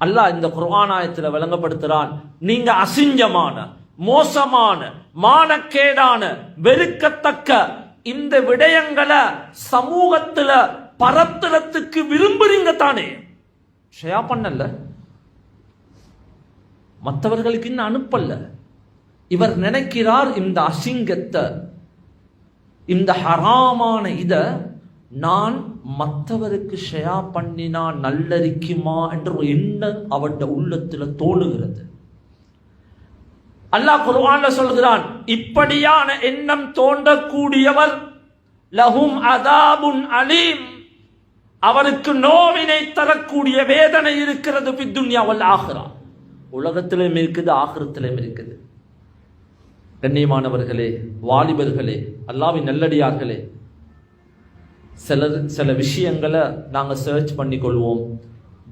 அல்லாஹ் இந்த குர்ஆனாயத்தில் விளங்கப்படுத்துகிறான் நீங்க அசிஞ்சமான மோசமான மானக்கேடான வெறுக்கத்தக்க இந்த விடயங்களை சமூகத்துல பரத்துறதுக்கு விரும்புறீங்க தானே? ஷேயா பண்ணல. மற்றவர்களுக்கு இன்னும் அனுப்பல. இவர் நினைக்கிறார் இந்த அசிங்கத்தை இந்த ஹராமான இதை நான் மற்றவருக்கு ஷெயா பண்ணினா நல்லரிக்குமா என்ற ஒரு எண்ணம் அவருடைய உள்ளத்தில் தோணுகிறது. அல்லாஹ் குர்ஆன்ல சொல்கிறான் இப்படியான எண்ணம் தோன்றக்கூடியவர் லஹும் அதாபுன் அலீம். அவருக்கு நோவினை தரக்கூடிய வேதனை இருக்கிறது பித்துன்யாவல் ஆகிறா உலகத்திலும் இருக்குது ஆகிரத்திலும் இருக்குது. கண்ணியமானவர்களே வாலிபர்களே அல்லாவின் நல்லடியார்களே சில சில விஷயங்களை நாங்கள் சர்ச் பண்ணி கொள்வோம்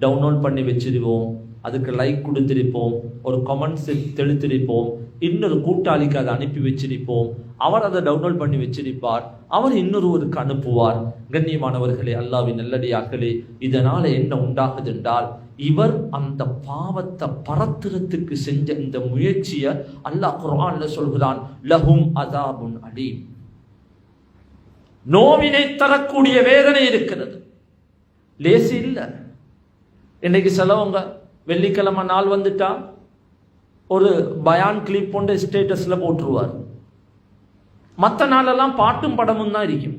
டவுன்லோட் பண்ணி வச்சிருவோம் அதுக்கு லைக் கொடுத்திருப்போம் ஒரு கமெண்ட்ஸ் தெளித்திருப்போம் இன்னொரு கூட்டாளிக்கு அதை அனுப்பி வச்சிருப்போம் அவர் அதை டவுன்லோட் பண்ணி வச்சிருப்பார் அவர் இன்னொருவருக்கு அனுப்புவார். கண்ணியமானவர்களே அல்லாவின் நல்லடியாக்களே இதனால என்ன உண்டாகுது என்றால் இவர் அந்த பாவத்தை பரத்திரத்துக்கு செஞ்ச இந்த முயற்சியை அல்லாஹ் குரான்ல சொல்கிறான் லஹும் அதாபுன் அலீம். நோவினை தரக்கூடிய வேதனை இருக்கிறது. லேசி இல்லை. இன்னைக்கு சிலவங்க வெள்ளிக்கிழமை நாள் வந்துட்டா ஒரு பயான் கிளிப் போன்ற ஸ்டேட்டஸில் போட்டுருவார். மற்ற நாளெல்லாம் பாட்டும் படமும் தான் இருக்கும்.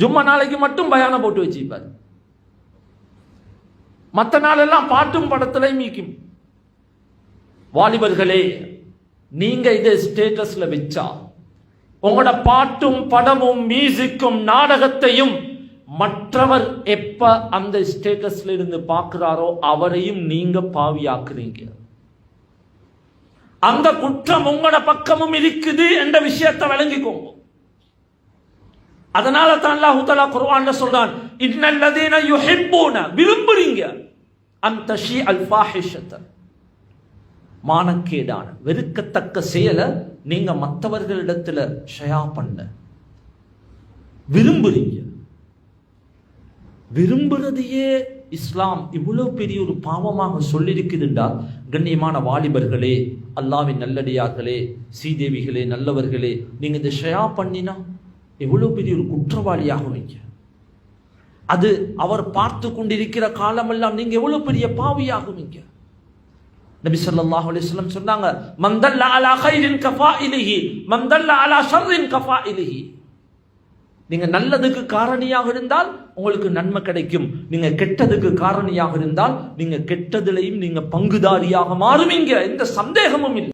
ஜும்மா நாளைக்கு மட்டும் பயானை போட்டு வச்சுப்பார் மற்ற நாளெல்லாம் பாட்டும் படத்திலையும் மீக்கும் வாலிபர்களே நீங்க இதை ஸ்டேட்டஸில் வச்சா உங்களோட பாட்டும் படமும் மியூசிக்கும் நாடகத்தையும் மற்றவர் எப்ப அந்த ஸ்டேட்டஸ்ல இருந்து பார்க்கிறாரோ அவரையும் நீங்க பாவியாக்குறீங்க. அந்த குற்றம் உங்களோட பக்கமும் இருக்குது என்ற விஷயத்தை விளங்கிக்கோங்க. அதனால தான் அல்லாஹ் தஆலா குர்ஆன்ல சொல்றான் இன்னல்லதீன யுஹிப்பூன விரும்புறீங்க. அந்த ஷி அல் ஃபாஹிஷத்த மானக்கேடான வெறுக்கத்தக்க செயலை நீங்க மற்றவர்களிடத்துல ஷயா பண்ண. விரும்புறீங்க. விரும்புறதையே இஸ்லாம் இவ்வளவு பெரிய ஒரு பாவமாக சொல்லியிருக்குதுண்டா? கண்ணியமான வாலிபர்களே அல்லாவின் நல்லடியார்களே சீதேவிகளே நல்லவர்களே நீங்க இந்த ஷயா பண்ணினா எவ்வளவு பெரிய ஒரு குற்றவாளியாகுவீங்க அது அவர் பார்த்து கொண்டிருக்கிற காலமெல்லாம் நீங்க எவ்வளவு பெரிய பாவியாகுவீங்க நபி ஸல்லல்லாஹு அலைஹி வஸல்லம் சொன்னாங்க மந்தல்ல அலா கைரின் இலிஹி மந்தல்ல அலா ஷர்ரின் கஃபாயிலிஹி நீங்க நல்லதுக்கு காரணியாக இருந்தால் உங்களுக்கு நன்மை கிடைக்கும். நீங்க கெட்டதுக்கு காரணியாக இருந்தால் நீங்க கெட்டதிலையும் நீங்க பங்குதாரியாக மாறுவீங்க. எந்த சந்தேகமும் இல்லை.